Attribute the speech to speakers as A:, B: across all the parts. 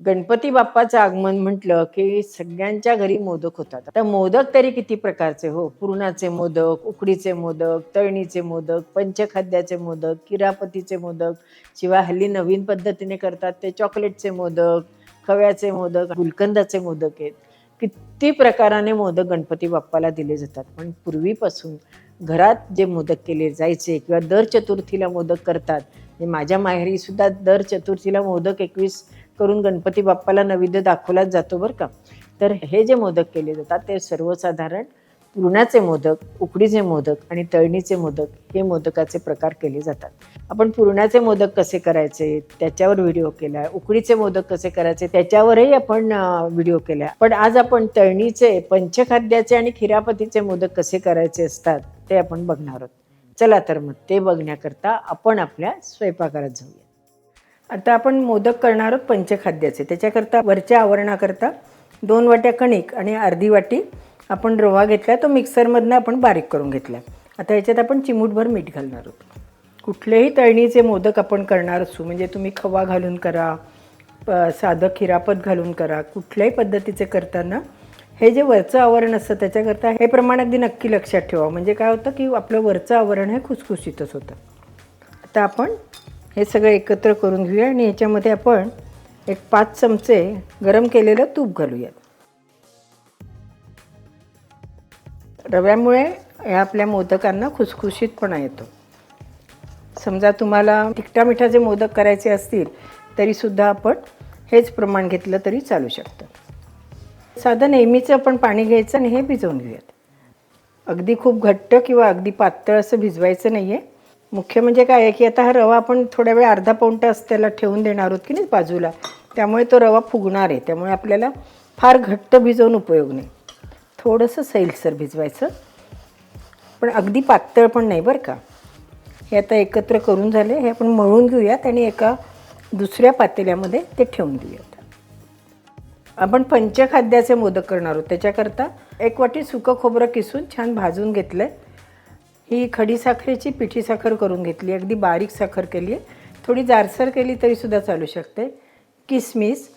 A: गणपती बाप्पाचं आगमन म्हटलं की सगळ्यांच्या घरी मोदक होतात. आता मोदक तरी किती प्रकारचे हो? पुरणाचे मोदक उकडीचे मोदक तळणीचे मोदक पंचखाद्याचे मोदक किरापतीचे मोदक शिवाय हल्ली नवीन पद्धतीने करतात ते चॉकलेटचे मोदक खव्याचे मोदक गुलकंदाचे मोदक आहेत. किती प्रकाराने मोदक गणपती बाप्पाला दिले जातात. पण पूर्वीपासून घरात जे मोदक केले जायचे किंवा दर चतुर्थीला मोदक करतात माझ्या माहेरी सुद्धा दर चतुर्थीला मोदक एकवीस करून गणपती बाप्पाला नैवेद्य दाखवलाच जातो बरं का. तर हे जे मोदक केले जातात ते सर्वसाधारण पुरणाचे मोदक उकडीचे मोदक आणि तळणीचे मोदक हे मोदकाचे प्रकार केले जातात. आपण पुरणाचे मोदक कसे करायचे त्याच्यावर व्हिडिओ केला उकडीचे मोदक कसे करायचे त्याच्यावरही आपण व्हिडिओ केला. पण आज आपण तळणीचे पंचखाद्याचे आणि खिरापतीचे मोदक कसे करायचे असतात ते आपण बघणार आहोत. चला तर मग ते बघण्याकरता आपण आपल्या स्वयंपाकघरात जाऊया. आता आपण मोदक करणार आहोत पंचखाद्याचे. त्याच्याकरता वरच्या आवरणाकरता दोन वाट्या कणिक आणि अर्धी वाटी आपण रवा घेतला तो मिक्सरमधनं आपण बारीक करून घेतला आता याच्यात आपण चिमूटभर मीठ घालणार आहोत. कुठलेही तळणीचे मोदक आपण करणार असू म्हणजे तुम्ही खवा घालून करा प- साधं खिरापत घालून करा कुठल्याही पद्धतीचे करताना हे जे वरचं आवरण असतं त्याच्याकरता हे प्रमाण अगदी नक्की लक्षात ठेवा. म्हणजे काय होतं की आपलं वरचं आवरण हे खुसखुशीतच होतं. आता आपण हे सगळं एकत्र करून घेऊया आणि याच्यामध्ये आपण एक पाच चमचे गरम केलेलं तूप घालूयात. रव्यामुळे या आपल्या मोदकांना खुसखुशीतपणा येतो. समजा तुम्हाला तिखटा मिठाचे मोदक करायचे असतील तरीसुद्धा आपण हेच प्रमाण घेतलं तरी चालू शकतं. साधं नेहमीचं आपण पाणी घ्यायचं आणि हे भिजवून घेऊयात. अगदी खूप घट्ट किंवा अगदी पातळ असं भिजवायचं नाही आहे मुख्य म्हणजे काय आहे की आता हा रवा आपण थोड्या वेळ अर्धा पाऊण तास त्याला ठेवून देणार आहोत की नाही बाजूला. त्यामुळे तो रवा फुगणार आहे. त्यामुळे आपल्याला फार घट्ट भिजवून उपयोग नाही. थोडंसं सैलसर भिजवायचं. पण अगदी पातळ पण नाही बरं का. हे आता एकत्र करून झाले. हे आपण मळून घेऊयात आणि एका दुसऱ्या पातेल्यामध्ये ते ठेवून देऊयात. आपण पंचखाद्याचे मोदक करणार आहोत. त्याच्याकरता एक वाटी सुकं खोबरं किसून छान भाजून घेतलं आहे ही खडी साखरेची पिठी साखर करून घेतली. अगदी बारीक साखर केली आहे. थोडी जारसर केली तरीसुद्धा चालू शकते. किसमिस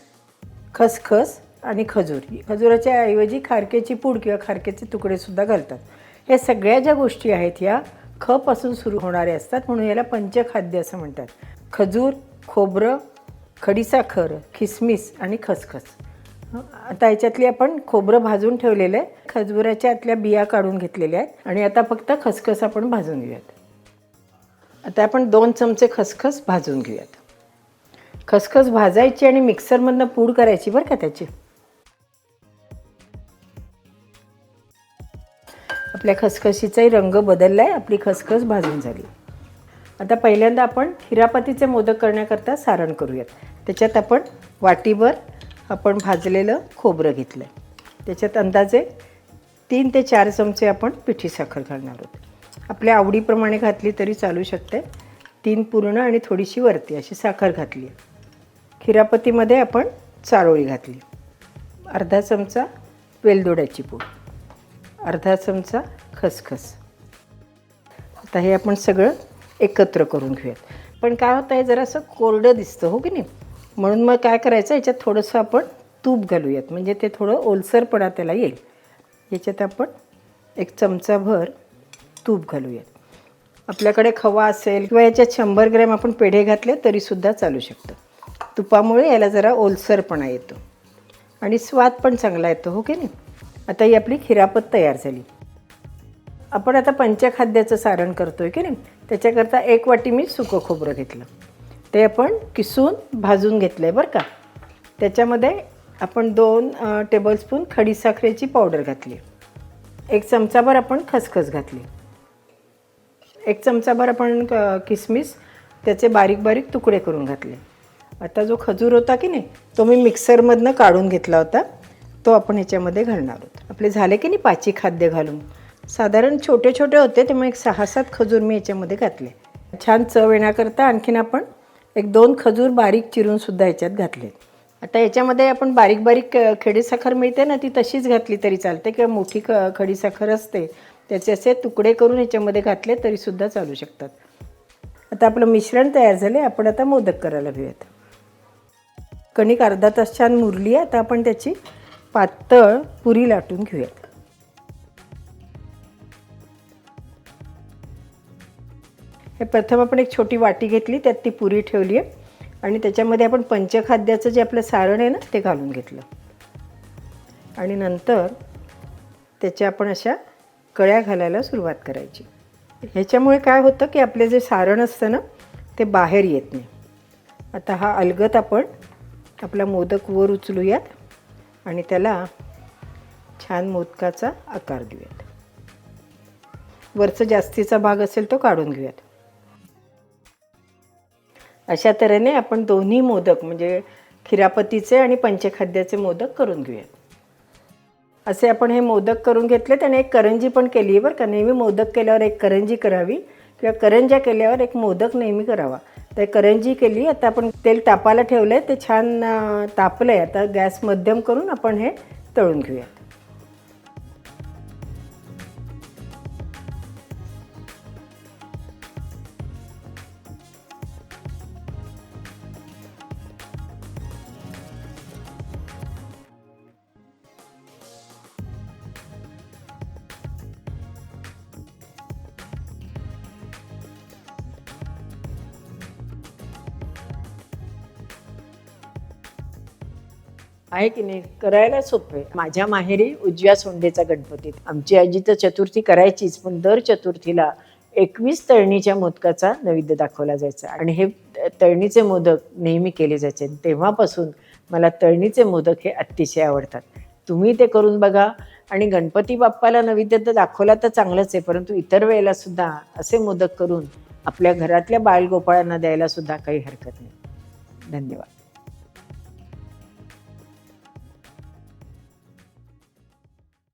A: खसखस आणि खजूर. खजुराच्या ऐवजी खारकेची पूड किंवा खारकेचे तुकडेसुद्धा घालतात. हे सगळ्या ज्या गोष्टी आहेत ह्या खपासून सुरू होणाऱ्या असतात म्हणून याला पंचखाद्य असं म्हणतात. खजूर खोबरं खडीसाखर खिसमिस आणि खसखस. आता याच्यातली आपण खोबरं भाजून ठेवलेलं आहे. खजबुराच्या आतल्या बिया काढून घेतलेल्या आहेत. आणि आता फक्त खसखस आपण भाजून घेऊयात. आता आपण दोन चमचे खसखस भाजून घेऊयात. खसखस भाजायची आणि मिक्सरमधनं पूड करायची बरं का त्याची. आपल्या खसखशीचाही रंग बदलला आहे आपली खसखस भाजून झाली. आता पहिल्यांदा आपण हिरापतीचे मोदक करण्याकरता सारण करूयात. त्याच्यात आपण वाटीभर आपण भाजलेलं खोबरं घेतलं आहे त्याच्यात अंदाजे तीन ते चार चमचे आपण पिठी साखर घालणार आहोत. आपल्या आवडीप्रमाणे घातली तरी चालू शकते. तीन पूर्ण आणि थोडीशी वरती अशी साखर घातली आहे. खिरापतीमध्ये आपण चारोळी घातली अर्धा चमचा वेलदोड्याची पूड. अर्धा चमचा खसखस. आता हे आपण सगळं एकत्र करून घेऊयात. पण काय होतं आहे जरासं कोरडं दिसतं हो की नाही? म्हणून मग काय करायचं याच्यात थोडंसं आपण तूप घालूयात. म्हणजे ते थोडं ओलसरपणा त्याला येईल. याच्यात आपण एक चमचाभर तूप घालूयात. आपल्याकडे खवा असेल किंवा याच्यात शंभर ग्रॅम आपण पेढे घातले तरीसुद्धा चालू शकतं. तुपामुळे याला जरा ओलसरपणा येतो. आणि स्वाद पण चांगला येतो हो की नाही? आता ही आपली खिरापत तयार झाली. आपण आता पंचखाद्याचं सारण करतो आहे की नाही? त्याच्याकरता एक वाटी मी सुकं खोबरं घेतलं. ते आपण किसून भाजून घेतलं आहे बरं का? त्याच्यामध्ये आपण दोन टेबलस्पून खडीसाखरेची पावडर घातली. एक चमचाभर आपण खसखस घातली. एक चमचाभर आपण क- किसमिस त्याचे बारीक बारीक तुकडे करून घातले. आता जो खजूर होता की नाही तो मी मिक्सरमधनं काढून घेतला होता. तो आपण ह्याच्यामध्ये घालणार आहोत. आपले झाले की नाही पाची खाद्य घालून? साधारण छोटे छोटे होते त्यामुळे एक सहा सात खजूर मी याच्यामध्ये घातले. छान चव येण्याकरता आणखीन आपण एक दोन खजूर बारीक चिरूनसुद्धा ह्याच्यात घातले आता याच्यामध्ये आपण बारीक बारीक खडीसाखर मिळते ना ती तशीच घातली तरी चालते किंवा मोठी ख खडीसाखर असते त्याचे असे तुकडे करून ह्याच्यामध्ये घातले तरीसुद्धा चालू शकतात. आता आपलं मिश्रण तयार झाले आपण आता मोदक करायला घेऊयात. कणिक अर्धा तास छान मुरली आहे आता आपण त्याची पातळ पुरी लाटून घेऊयात. तर प्रथम आपण एक छोटी वाटी घेतली त्यात ती पुरी ठेवली आहे. आणि त्याच्यामध्ये आपण पंचखाद्याचं जे आपलं सारण आहे ना ते घालून घेतलं. आणि नंतर त्याच्या आपण अशा कळ्या घालायला सुरुवात करायची. ह्याच्यामुळे काय होतं की आपले जे सारण असतं ना ते बाहेर येत नाही. आता हा अलगत आपण आपला मोदक वर उचलूयात आणि त्याला छान मोदकाचा आकार देऊयात. वरचा जास्तीचा भाग असेल तो काढून घेऊयात. अशा तऱ्हेने आपण दोन्ही मोदक म्हणजे खिरापतीचे आणि पंचखाद्याचे मोदक करून घेऊयात. असे आपण हे मोदक करून घेतलेत आणि एक करंजी पण केली आहे बरं का. नेहमी मोदक केल्यावर एक करंजी करावी किंवा करंज्या केल्यावर एक मोदक नेहमी करावा. तर करंजी केली आता आपण तेल तापायला ठेवलं आहे ते छान तापलं आहे आता गॅस मध्यम करून आपण हे तळून घेऊयात. आहे की नाही करायला सोपे माझ्या माहेरी उजव्या सोंडेचा गणपतीत आमची आजी तर चतुर्थी करायचीच पण दर चतुर्थीला एकवीस तळणीच्या मोदकाचा नैवेद्य दाखवला जायचा. आणि हे तळणीचे मोदक नेहमी केले जायचे. तेव्हापासून मला तळणीचे मोदक हे अतिशय आवडतात. तुम्ही ते करून बघा. आणि गणपती बाप्पाला नैवेद्य तर दाखवला तर चांगलंच आहे परंतु इतर वेळेला सुद्धा असे मोदक करून आपल्या घरातल्या बाळगोपाळांना द्यायला सुद्धा काही हरकत नाही. धन्यवाद.